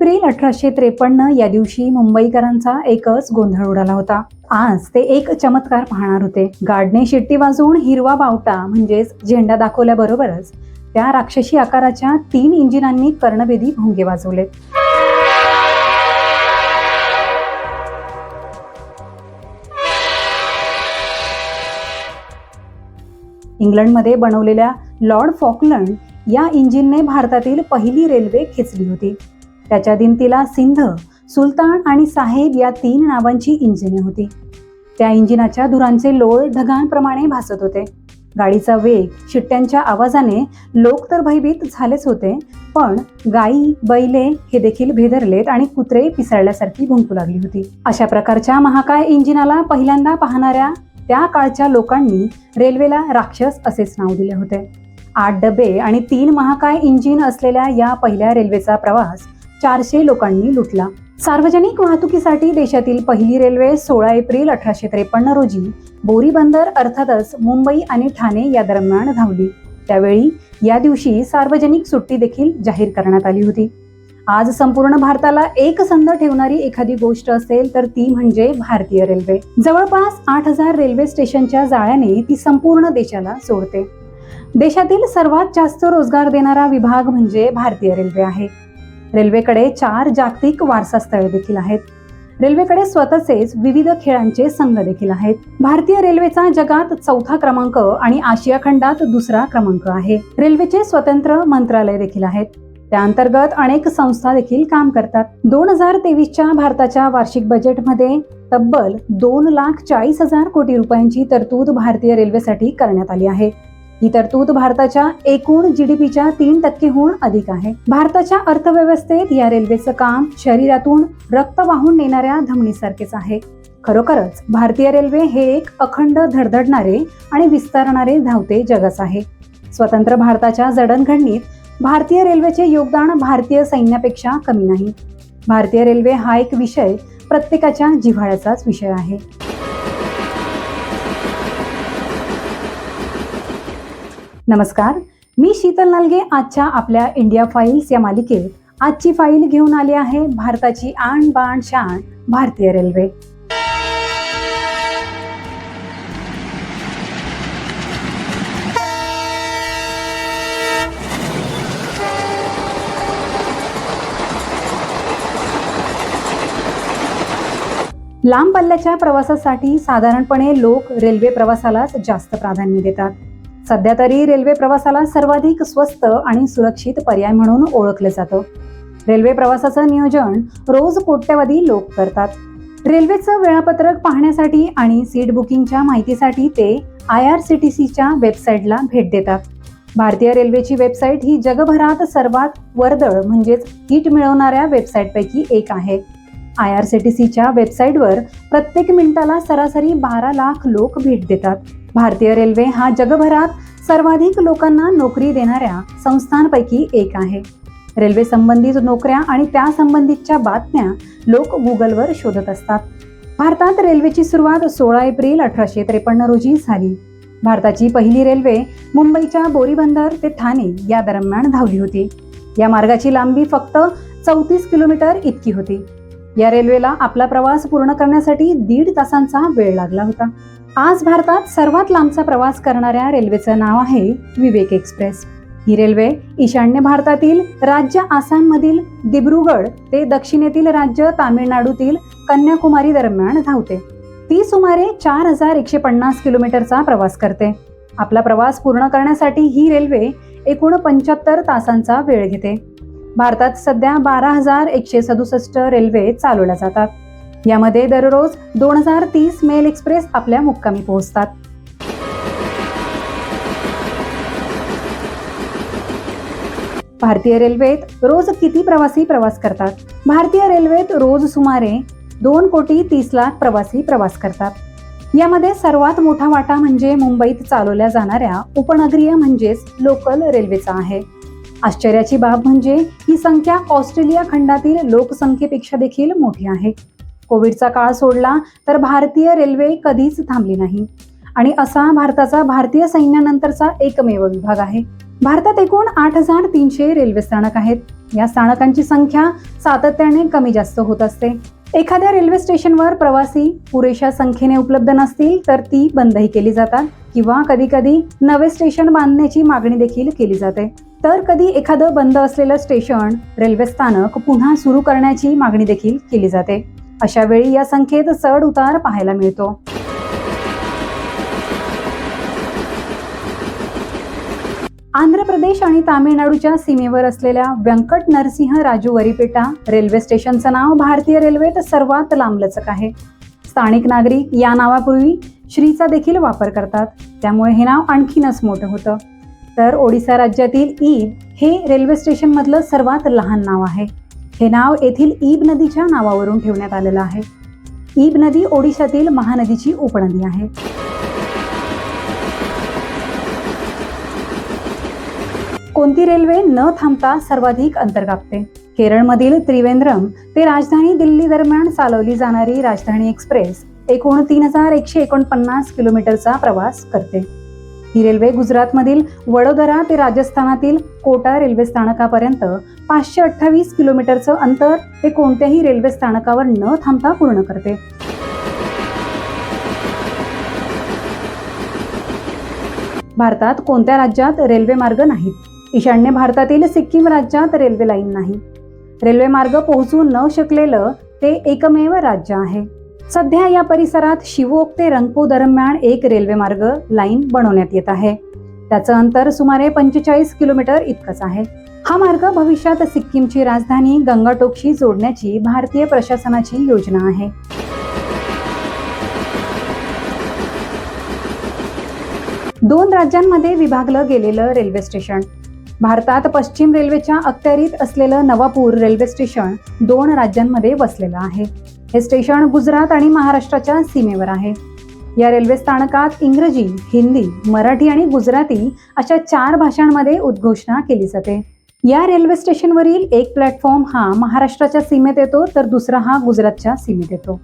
April अठराशे त्रेपन्न या दिवशी मुंबईकरांचा एकच गोंधळ उडाला होता. आज ते एक चमत्कार पाहणार होते. गाडने शिट्टी वाजवून हिरवा बावटा म्हणजेच झेंडा दाखवल्याबरोबरच त्या राक्षसी आकाराच्या तीन इंजिनांनी कर्णवेधी भोंगे वाजवले. इंग्लंडमध्ये बनवलेल्या लॉर्ड फॉकलंड या इंजिनने भारतातील पहिली रेल्वे खेचली होती. त्याच्या दिमतीला सिंध सुलतान आणि साहेब या तीन नावांची इंजिने होती. त्या इंजिनाच्या धुरांचे लोळ ढगांप्रमाणे भासत होते. गाडीचा वेग शिट्ट्यांच्या आवाजाने लोक तर भयभीत झालेच होते पण गायी बैले हे देखील भेदरलेत आणि कुत्रे पिसळल्यासारखी भुंकू लागली होती. अशा प्रकारच्या महाकाय इंजिनाला पहिल्यांदा पाहणाऱ्या त्या काळच्या लोकांनी रेल्वेला राक्षस असेच नाव दिले होते. आठ डबे आणि तीन महाकाय इंजिन असलेल्या या पहिल्या रेल्वेचा प्रवास चारशे लोकांनी लुटला. सार्वजनिक वाहतुकीसाठी देशातील पहिली रेल्वे सोळा एप्रिल अठराशे त्रेपन्न रोजी बोरी बंदर अर्थातच मुंबई आणि ठाणे या दरम्यान धावली. त्यावेळी या दिवशी सार्वजनिक सुट्टी देखील जाहीर करण्यात आली होती. आज संपूर्ण भारताला एकसंध ठेवणारी एखादी गोष्ट असेल तर ती म्हणजे भारतीय रेल्वे. जवळपास आठ हजार रेल्वे स्टेशनच्या जाळ्याने ती संपूर्ण देशाला सोडते. देशातील सर्वात जास्त रोजगार देणारा विभाग म्हणजे भारतीय रेल्वे आहे. रेल्वेकडे चार जागतिक वारसा स्थळे देखील आहेत. रेल्वेकडे स्वतःचेच विविध खेळांचे संघ देखील आहेत. भारतीय रेल्वेचा जगात चौथा क्रमांक आणि आशिया खंडात दुसरा क्रमांक आहे. रेल्वेचे स्वतंत्र मंत्रालय देखील आहेत. त्या अंतर्गत अनेक संस्था देखील काम करतात. दोन हजार तेवीसच्या भारताच्या वार्षिक बजेटमध्ये तब्बल दोन लाख चाळीस हजार कोटी रुपयांची तरतूद भारतीय रेल्वेसाठी करण्यात आली आहे. ही तरतूद भारताच्या एकूण जीडीपीच्या तीन टक्केहून अधिक आहे. भारताच्या अर्थव्यवस्थेत या रेल्वेचं काम शरीरातून रक्त वाहून नेणाऱ्या धमनीसारखेच आहे. खरोखरच भारतीय रेल्वे हे एक अखंड धडधडणारे आणि विस्तारणारे धावते जगच आहे. स्वतंत्र भारताच्या जडणघडणीत भारतीय रेल्वेचे योगदान भारतीय सैन्यापेक्षा कमी नाही. भारतीय रेल्वे हा एक विषय प्रत्येकाच्या जिव्हाळ्याचाच विषय आहे. नमस्कार. मी शीतल नालगे आजच्या आपल्या इंडिया फाईल्स या मालिकेत आजची फाईल घेऊन आली आहे भारताची आण बाण शाण भारतीय रेल्वे. लांब पल्ल्याच्या प्रवासासाठी साधारणपणे लोक रेल्वे प्रवासालाच जास्त प्राधान्य देतात. सध्या तरी रेल्वे प्रवासाला सर्वाधिक स्वस्त आणि सुरक्षित पर्याय म्हणून ओळखलं जातं. रेल्वे प्रवासाचं नियोजन रोज कोट्यवधी लोक करतात. रेल्वेचं वेळापत्रक पाहण्यासाठी आणि सीट बुकिंगच्या माहितीसाठी ते आय आर सी टी सीच्या वेबसाईटला भेट देतात. भारतीय रेल्वेची वेबसाईट ही जगभरात सर्वात वर्दळ म्हणजेच हिट मिळवणाऱ्या वेबसाईटपैकी एक आहे. आय आर सी टी सीच्या वेबसाईटवर प्रत्येक मिनिटाला सरासरी बारा लाख लोक भेट देतात. भारतीय रेल्वे हा जगभरात सर्वाधिक लोकांना नोकरी देणाऱ्या संस्थांपैकी एक आहे. रेल्वे संबंधित नोकऱ्या आणि त्या संबंधितच्या बातम्या लोक गुगलवर शोधत असतात. भारतात रेल्वेची सुरुवात सोळा एप्रिल अठराशे त्रेपन्न रोजी झाली. भारताची पहिली रेल्वे मुंबईच्या बोरीबंदर ते ठाणे या दरम्यान धावली होती. या मार्गाची लांबी फक्त चौतीस किलोमीटर इतकी होती. या रेल्वेला आपला प्रवास पूर्ण करण्यासाठी दीड तासांचा वेळ लागला होता. आज भारतात सर्वात लांबचा प्रवास करणाऱ्या रेल्वेचं नाव आहे विवेक एक्सप्रेस. ही रेल्वे ईशान्य भारतातील राज्य आसाममधील दिब्रुगड ते दक्षिणेतील राज्य तामिळनाडूतील कन्याकुमारी दरम्यान धावते. ती सुमारे चार हजार एकशे पन्नास किलोमीटरचा प्रवास करते. आपला प्रवास पूर्ण करण्यासाठी ही रेल्वे एकूण पंच्याहत्तर तासांचा वेळ घेते. भारतात सध्या बारा हजार एकशे सदुसष्ट रेल्वे चालवल्या जातात. यामध्ये दररोज दोन हजार तीस मेल एक्सप्रेस आपल्या मुक्कामी पोहोचतात. भारतीय रेल्वेत रोज किती प्रवासी प्रवास करतात? भारतीय रेल्वेत रोज सुमारे दोन कोटी तीस लाख प्रवासी प्रवास करतात. यामध्ये सर्वात मोठा वाटा म्हणजे मुंबईत चालवल्या जाणाऱ्या उपनगरीय म्हणजेच लोकल रेल्वेचा आहे. आश्चर्याची बाब म्हणजे ही संख्या ऑस्ट्रेलिया खंडातील लोकसंख्येपेक्षा देखील मोठी आहे. कोविडचा काळ सोडला तर भारतीय रेल्वे कधीच थांबली नाही. आणि असा भारताचा भारतीय सैन्यानंतरचा एकमेव विभाग आहे. भारतात एकूण आठ हजार तीनशे रेल्वे स्थानक आहेत. या स्थानकांची संख्या सातत्याने कमी जास्त होत असते. एखाद्या रेल्वे स्टेशनवर प्रवासी पुरेशा संख्येने उपलब्ध नसतील तर ती बंदही केली जातात किंवा कधी कधी नवे स्टेशन बांधण्याची मागणी देखील केली जाते. तर कधी एखादं बंद असलेलं स्टेशन रेल्वे स्थानक पुन्हा सुरू करण्याची मागणी देखील केली जाते. अशा वेळी या संख्येत चढ उतार पाहायला मिळतो. आंध्र प्रदेश आणि तामिळनाडूच्या सीमेवर असलेल्या व्यंकट नरसिंह राजू वरीपेटा रेल्वे स्टेशनचं नाव भारतीय रेल्वेत सर्वात लांबलचक आहे. स्थानिक नागरिक या नावापूर्वी श्रीचा देखील वापर करतात. त्यामुळे हे नाव आणखीनच मोठं होतं. तर ओडिसा राज्यातील ईब हे रेल्वे स्टेशनमधलं सर्वात लहान नाव आहे. हे नाव येथील ईब नदीच्या नावावरून ठेवण्यात आलेलं आहे. ईब नदी ओडिशातील महानदीची उपनदी आहे. कोणती रेल्वे न थांबता सर्वाधिक अंतर कापते? केरळमधील त्रिवेंद्रम ते राजधानी दिल्ली दरम्यान चालवली जाणारी राजधानी एक्सप्रेस एकूण तीन हजार एकशे एकोणपन्नास किलोमीटरचा प्रवास करते. ही रेल्वे गुजरातमधील वडोदरा ते राजस्थानातील कोटा रेल्वे स्थानकापर्यंत पाचशे अठ्ठावीस किलोमीटरचं अंतर ते कोणत्याही रेल्वे स्थानकावर न थांबता पूर्ण करते. भारतात कोणत्या राज्यात रेल्वे मार्ग नाहीत? ईशान्य भारतातील सिक्कीम राज्यात रेल्वे लाईन नाही. रेल्वे मार्ग पोहोचू न शकलेलं ते एकमेव राज्य आहे. सध्या या परिसरात शिवोक ते रंगपो दरम्यान एक रेल्वे मार्ग लाईन बनवण्यात येत आहे. त्याचं अंतर सुमारे पंचेचाळीस किलोमीटर इतकंच आहे. हा मार्ग भविष्यात सिक्कीमची राजधानी गंगाटोकशी जोडण्याची भारतीय प्रशासनाची योजना आहे. दोन राज्यांमध्ये विभागलं गेलेलं रेल्वे स्टेशन. भारतात पश्चिम रेल्वेच्या अखत्यारीत असलेलं नवापूर रेल्वे स्टेशन दोन राज्यांमध्ये वसलेलं आहे. हे स्टेशन गुजरात आणि महाराष्ट्राच्या सीमेवर आहे. या रेल्वे स्थानकात इंग्रजी हिंदी मराठी आणि गुजराती अशा चार भाषांमध्ये उद्घोषणा केली जाते. या रेल्वे स्टेशनवरील एक प्लॅटफॉर्म हा महाराष्ट्राच्या सीमेत येतो तर दुसरा हा गुजरातच्या सीमेत येतो.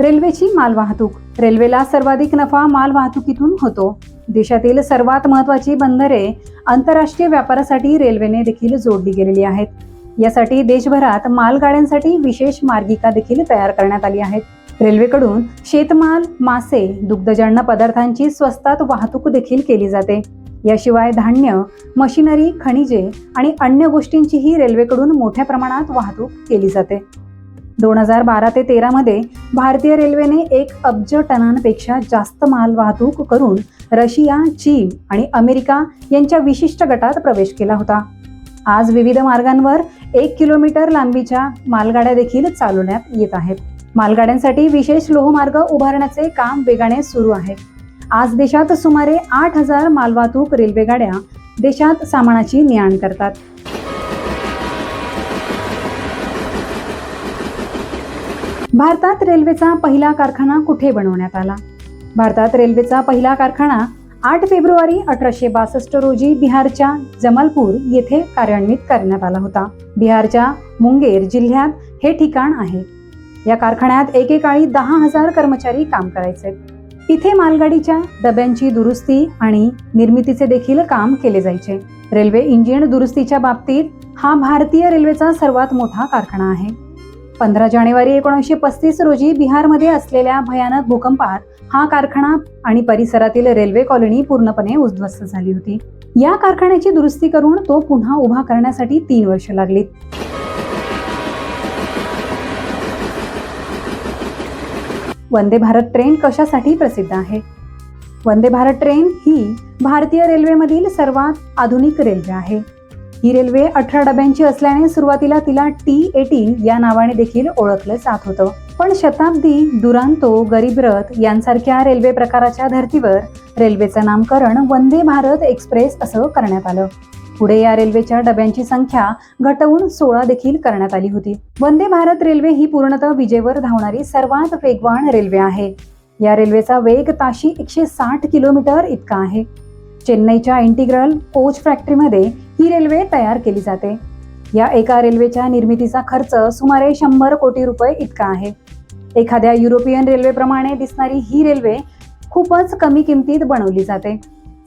रेल्वेची मालवाहतूक. रेल्वेला सर्वाधिक नफा मालवाहतुकीतून होतो. देशातील सर्वात महत्वाची बंदरे आंतरराष्ट्रीय व्यापारासाठी रेल्वेने देखील जोडली गेलेली आहेत. यासाठी देशभरात मालगाड्यांसाठी विशेष मार्गिका देखील तयार करण्यात आली आहेत. रेल्वेकडून शेतमाल मासे दुग्धजन्य पदार्थांची स्वस्तात वाहतूक देखील केली जाते. याशिवाय धान्य मशिनरी खनिजे आणि अन्य गोष्टींचीही रेल्वेकडून मोठ्या प्रमाणात वाहतूक केली जाते. दोन हजार बारा ते तेरामध्ये भारतीय रेल्वेने एक अब्ज टनांपेक्षा जास्त माल वाहतूक करून रशिया चीन आणि अमेरिका यांच्या विशिष्ट गटात प्रवेश केला होता. आज विविध मार्गांवर एक किलोमीटर लांबीच्या मालगाड्या देखील चालवण्यात येत आहेत. मालगाड्यांसाठी विशेष लोहमार्ग उभारण्याचे काम वेगाने सुरू आहे. आज देशात सुमारे आठ हजार मालवाहतूक रेल्वे गाड्या देशात सामानाची ने आण करतात. भारतात रेल्वेचा पहिला कारखाना कुठे बनवण्यात आला? भारतात रेल्वेचा पहिला कारखाना आठ फेब्रुवारी अठराशे बासष्ट रोजी बिहारच्या जमालपूर येथे कार्यान्वित करण्यात आला होता. बिहारच्या मुंगेर जिल्ह्यात हे ठिकाण आहे. या कारखान्यात एकेकाळी दहा हजार कर्मचारी काम करायचे. इथे मालगाडीच्या डब्यांची दुरुस्ती आणि निर्मितीचे देखील काम केले जायचे. रेल्वे इंजिन दुरुस्तीच्या बाबतीत हा भारतीय रेल्वेचा सर्वात मोठा कारखाना आहे. पंधरा जानेवारी एकोणीसशे पस्तीस रोजी बिहारमध्ये असलेल्या भयानक भूकंपात हा कारखाना आणि परिसरातील रेल्वे कॉलनी पूर्णपणे उद्ध्वस्त झाली होती. या कारखान्याची दुरुस्ती करून तो पुन्हा उभा करण्यासाठी तीन वर्ष लागली वंदे भारत ट्रेन कशासाठी प्रसिद्ध आहे? वंदे भारत ट्रेन ही भारतीय रेल्वेमधील सर्वात आधुनिक रेल्वे आहे. ही रेल्वे अठरा डब्यांची असल्याने सुरुवातीला तिला टी एटीन या नावाने देखील ओळखलं जात होतं. पण शताब्दी दुरांतो गरीब रथ यांसारख्या रेल्वे प्रकाराच्या धर्तीवर रेल्वेचं नामकरण वंदे भारत एक्सप्रेस असं करण्यात आलं. पुढे या रेल्वेच्या डब्यांची संख्या घटवून सोळा देखील करण्यात आली होती. वंदे भारत रेल्वे ही पूर्णतः विजेवर धावणारी सर्वात वेगवान रेल्वे आहे. या रेल्वेचा वेग ताशी एकशे साठ किलोमीटर इतका आहे. चेन्नईच्या इंटिग्रल कोच फॅक्टरीमध्ये ही रेल्वे तयार केली जाते. या एका रेल्वेच्या निर्मितीचा खर्च सुमारे शंभर कोटी रुपये इतका आहे. एखाद्या युरोपियन रेल्वेप्रमाणे दिसणारी ही रेल्वे खूपच कमी किमतीत बनवली जाते.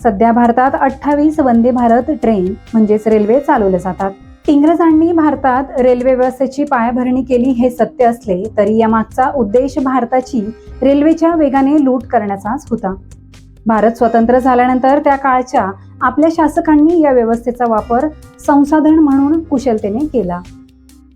सध्या भारतात अठ्ठावीस वंदे भारत ट्रेन म्हणजेच रेल्वे चालवल्या जातात. इंग्रजांनी भारतात रेल्वे व्यवस्थेची पायाभरणी केली हे सत्य असले तरी यामागचा उद्देश भारताची रेल्वेच्या वेगाने लूट करण्याचाच होता. भारत स्वतंत्र झाल्यानंतर त्या काळच्या आपल्या शासकांनी या व्यवस्थेचा वापर संसाधन म्हणून कुशलतेने केला.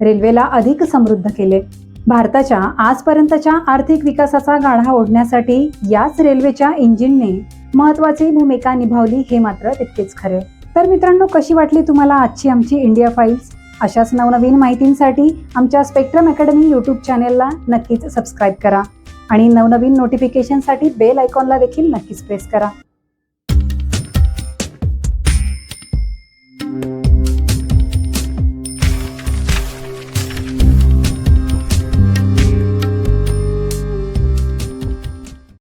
रेल्वेला अधिक समृद्ध केले. भारताच्या आजपर्यंतच्या आर्थिक विकासाचा गाढा ओढण्यासाठी याच रेल्वेच्या इंजिनने महत्वाची भूमिका निभावली हे मात्र तितकेच खरे. तर मित्रांनो कशी वाटली तुम्हाला आजची आमची इंडिया फाईल्स? अशाच नवनवीन माहितींसाठी आमच्या स्पेक्ट्रम अकॅडमी यूट्यूब चॅनेलला नक्कीच सबस्क्राईब करा आणि नवनवीन नोटिफिकेशनसाठी बेल आयकॉनला देखील नक्कीच प्रेस करा.